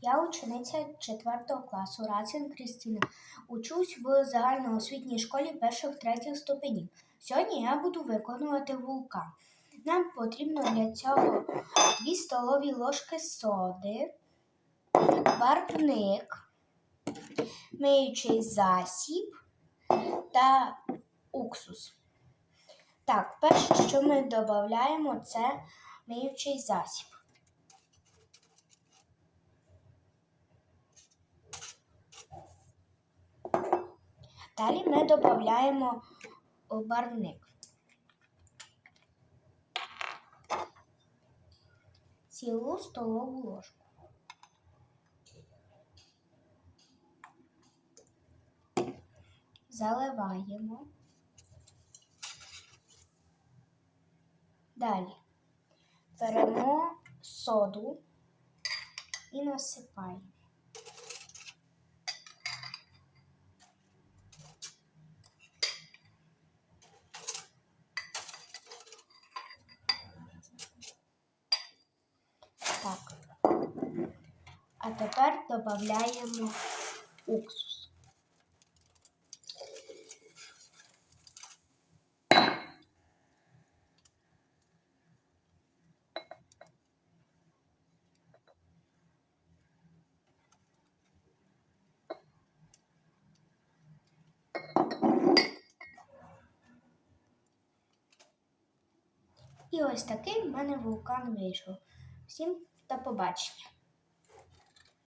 Я учениця 4 класу Рацин Крістіна. Учусь в загальноосвітній школі перших третіх ступенів. Сьогодні я буду виконувати вулкан. Нам потрібно для цього 2 столові ложки соди, барвник, миючий засіб та уксус. Так, перше, що ми додаємо, це миючий засіб. Далі ми додаємо барвник. Цілу столову ложку. Заливаємо. Далі беремо соду і насипаємо. Так. А тепер додаємо уксус. І ось такий в мене вулкан вийшов. Всім до побачення!